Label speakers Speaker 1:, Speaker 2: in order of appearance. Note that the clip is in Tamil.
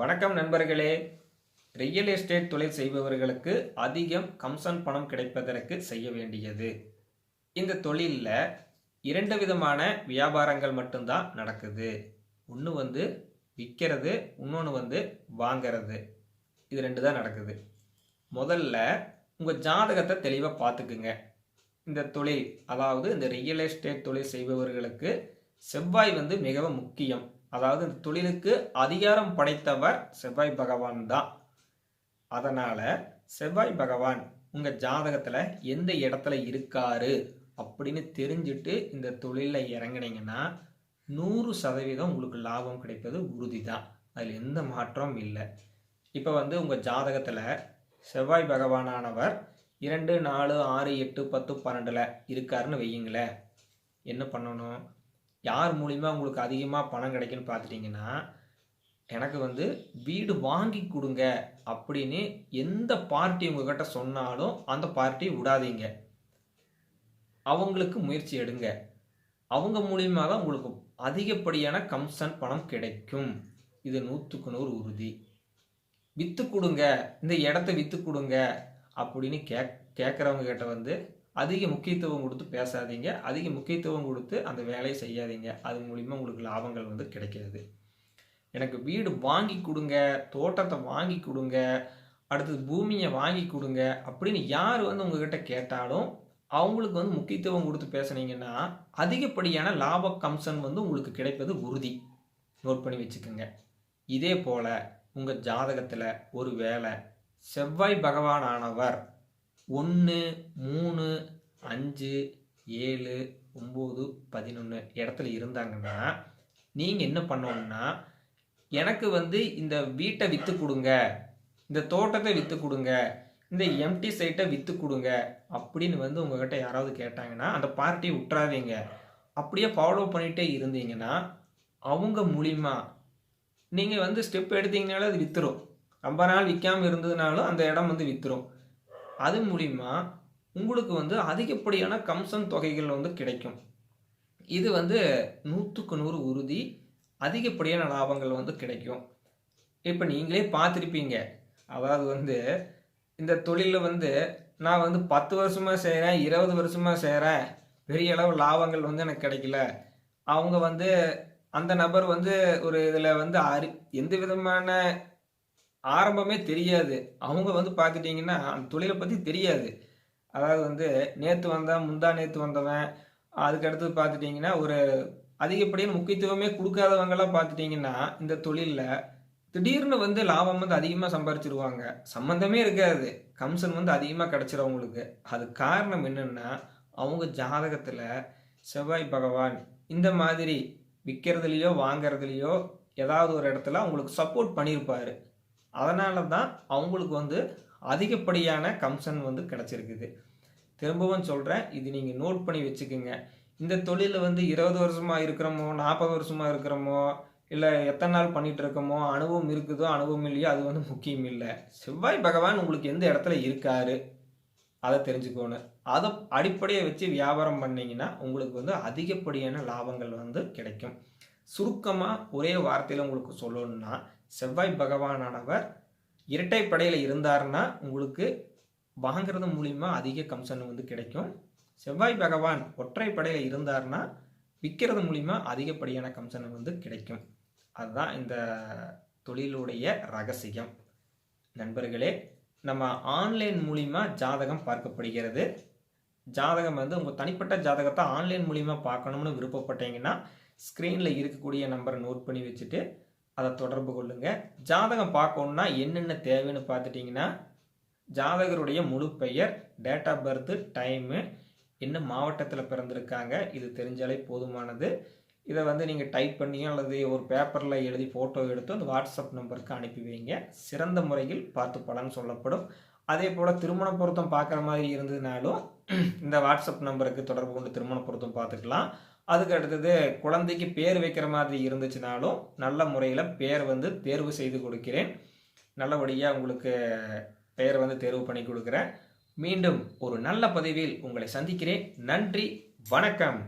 Speaker 1: வணக்கம் நண்பர்களே. ரியல் எஸ்டேட் தொழில் செய்பவர்களுக்கு அதிகம் கம்சன் பணம் கிடைப்பதற்கு செய்ய வேண்டியது. இந்த தொழிலில் இரண்டு விதமான வியாபாரங்கள் மட்டும்தான் நடக்குது. ஒன்று வந்து விற்கிறது இன்னொன்று வந்து வாங்கிறது. இது ரெண்டு தான் நடக்குது. முதல்ல உங்கள் ஜாதகத்தை தெளிவாக பார்த்துக்குங்க இந்த தொழில் அதாவது இந்த ரியல் எஸ்டேட் தொழில் செய்பவர்களுக்கு செவ்வாய் வந்து மிகவும் முக்கியம். அதாவது இந்த தொழிலுக்கு அதிகாரம் படைத்தவர் செவ்வாய் பகவான் தான். அதனால செவ்வாய் பகவான் உங்க ஜாதகத்துல எந்த இடத்துல இருக்காரு அப்படின்னு தெரிஞ்சுட்டு இந்த தொழிலில் இறங்குனீங்கன்னா நூறு சதவீதம் உங்களுக்கு லாபம் கிடைப்பது உறுதி தான் அதில் எந்த மாற்றமும் இல்லை. இப்போ வந்து உங்கள் ஜாதகத்தில் செவ்வாய் பகவானானவர் இரண்டு நாலு ஆறு எட்டு பத்து பன்னெண்டில் இருக்காருன்னு வையுங்களேன். என்ன பண்ணணும்? யார் மூலிமா உங்களுக்கு அதிகமாக பணம் கிடைக்குன்னு பார்த்துட்டிங்கன்னா எனக்கு வந்து வீடு வாங்கி கொடுங்க அப்படின்னு எந்த பார்ட்டி உங்ககிட்ட சொன்னாலும் அந்த பார்ட்டி விடாதீங்க. அவங்களுக்கு முயற்சி எடுங்க. அவங்க மூலியமாக தான் உங்களுக்கு அதிகப்படியான கம்சன் பணம் கிடைக்கும். இது நூற்றுக்கு நூறு உறுதி. விற்று கொடுங்க. இந்த இடத்த விற்று கொடுங்க அப்படின்னு கேக் கேட்குறவங்க கிட்ட வந்து அதிக முக்கியத்துவம் கொடுத்து பேசாதீங்க. அதிக முக்கியத்துவம் கொடுத்து அந்த வேலையை செய்யாதீங்க. அது மூலிமா உங்களுக்கு லாபங்கள் வந்து கிடைக்காது எனக்கு வீடு வாங்கி கொடுங்க தோட்டத்தை வாங்கி கொடுங்க அடுத்தது பூமியை வாங்கி கொடுங்க அப்படின்னு யார் வந்து உங்ககிட்ட கேட்டாலும் அவங்களுக்கு வந்து முக்கியத்துவம் கொடுத்து பேசுனீங்கன்னா அதிகப்படியான லாப கம்சன் வந்து உங்களுக்கு கிடைப்பது உறுதி. நோட் பண்ணி வச்சுக்கோங்க. இதே போல் உங்கள் ஜாதகத்தில் ஒரு வேலை செவ்வாய் பகவானானவர் ஒன்று மூணு அஞ்சு ஏழு ஒம்பது பதினொன்று இடத்துல இருந்தாங்கன்னா நீங்கள் என்ன பண்ணணும்னா எனக்கு வந்து இந்த வீட்டை விற்று கொடுங்க இந்த தோட்டத்தை விற்று கொடுங்க இந்த எம்டி சைட்டை விற்று கொடுங்க அப்படின்னு வந்து உங்ககிட்ட யாராவது கேட்டாங்கன்னா அந்த பார்ட்டியை விட்டுறாதீங்க அப்படியே ஃபாலோ பண்ணிகிட்டே இருந்தீங்கன்னா அவங்க மூலிமா நீங்கள் வந்து ஸ்டெப் எடுத்தீங்கனாலும் அது விற்றுரும் ரொம்ப நாள் விற்காமல் இருந்ததுனாலும் அந்த இடம் வந்து விற்றுரும் அது மூலிமா உங்களுக்கு வந்து அதிகப்படியான கம்சன் தொகைகள் வந்து கிடைக்கும். இது வந்து நூற்றுக்கு நூறு உறுதி அதிகப்படியான லாபங்கள் வந்து கிடைக்கும். இப்போ நீங்களே பார்த்துருப்பீங்க. அதாவது வந்து இந்த தொழிலில் வந்து நான் வந்து பத்து வருஷமாக செய்கிறேன் இருபது வருஷமாக செய்கிறேன் பெரிய அளவு லாபங்கள் வந்து எனக்கு கிடைக்கல. அவங்க வந்து அந்த நபர் வந்து ஒரு இதில் வந்து அறி எந்த விதமான ஆரம்பமே தெரியாது. அவங்க வந்து பார்த்துட்டிங்கன்னா அந்த தொழிலை பற்றி தெரியாது. அதாவது வந்து நேற்று வந்தேன் முந்தா நேற்று வந்தவன் அதுக்கடுத்து பார்த்துட்டிங்கன்னா ஒரு அதிகப்படியான முக்கியத்துவமே கொடுக்காதவங்களாம் பார்த்துட்டிங்கன்னா இந்த தொழிலில் திடீர்னு வந்து லாபம் வந்து அதிகமாக சம்பாரிச்சிருவாங்க. சம்மந்தமே இருக்காது. கம்சன் வந்து அதிகமாக கிடச்சிரும் அவங்களுக்கு. அது காரணம் என்னென்னா அவங்க ஜாதகத்தில் செவ்வாய் பகவான் இந்த மாதிரி விற்கிறதுலையோ வாங்கிறதுலையோ ஏதாவது ஒரு இடத்துல அவங்களுக்கு சப்போர்ட் பண்ணியிருப்பார் அதனால தான் அவங்களுக்கு வந்து அதிகப்படியான கம்சன் வந்து கிடச்சிருக்குது. திரும்பவும் சொல்கிறேன் இது நீங்கள் நோட் பண்ணி வச்சுக்கோங்க. இந்த தொழிலில் வந்து இருபது வருஷமாக இருக்கிறோமோ நாற்பது வருஷமாக இருக்கிறோமோ இல்லை எத்தனை நாள் பண்ணிகிட்டு இருக்கோமோ அனுபவம் இருக்குதோ அனுபவம் இல்லையோ அது வந்து முக்கியம் இல்லை. செவ்வாய் பகவான் உங்களுக்கு எந்த இடத்துல இருக்காரு? அதை தெரிஞ்சுக்கணும் அதை அடிப்படையை வச்சு வியாபாரம் பண்ணிங்கன்னா உங்களுக்கு வந்து அதிகப்படியான லாபங்கள் வந்து கிடைக்கும். சுருக்கமாக ஒரே வார்த்தையில் உங்களுக்கு சொல்லணும்னா செவ்வாய் பகவானானவர் இரட்டைப்படையில் இருந்தார்னா உங்களுக்கு வாங்கிறது மூலிமா அதிக கம்சன் வந்து கிடைக்கும். செவ்வாய் பகவான் ஒற்றைப்படையில் இருந்தார்னா விற்கிறது மூலிமா அதிகப்படியான கம்சன் வந்து கிடைக்கும். அதுதான் இந்த தொழிலுடைய ரகசியம். நண்பர்களே நம்ம ஆன்லைன் மூலிமா ஜாதகம் பார்க்கப்படுகிறது. ஜாதகம் வந்து உங்கள் தனிப்பட்ட ஜாதகத்தை ஆன்லைன் மூலிமா பார்க்கணும்னு விருப்பப்பட்டீங்கன்னா ஸ்க்ரீனில் இருக்கக்கூடிய நம்பரை நோட் பண்ணி வச்சுட்டு அதை தொடர்பு கொள்ளுங்கள் ஜாதகம் பார்க்கணுன்னா என்னென்ன தேவைன்னு பார்த்துட்டிங்கன்னா ஜாதகருடைய முழு பெயர் டேட் ஆஃப் பர்த்து டைமு என்ன மாவட்டத்தில் பிறந்திருக்காங்க இது தெரிஞ்சாலே போதுமானது. இதை வந்து நீங்கள் டைப் பண்ணியோ அல்லது ஒரு பேப்பரில் எழுதி ஃபோட்டோ எடுத்து அந்த வாட்ஸ்அப் நம்பருக்கு அனுப்பி வைங்க. சிறந்த முறையில் பார்த்து பலன் சொல்லப்படும். அதே போல் திருமண பொருத்தம் பார்க்குற மாதிரி இருந்ததுனாலும் இந்த வாட்ஸ்அப் நம்பருக்கு தொடர்பு கொண்டு திருமண பொருத்தம் பார்த்துக்கலாம். அதுக்கு அடுத்தது குழந்தைக்கு பேர் வைக்கிற மாதிரி இருந்துச்சுனாலும் நல்ல முறையில் பேர் வந்து தேர்வு செய்து கொடுக்கிறேன். நல்லபடியாக உங்களுக்கு பெயர் வந்து தேர்வு பண்ணி கொடுக்குறேன். மீண்டும் ஒரு நல்ல பதிவில் உங்களை சந்திக்கிறேன். நன்றி வணக்கம்.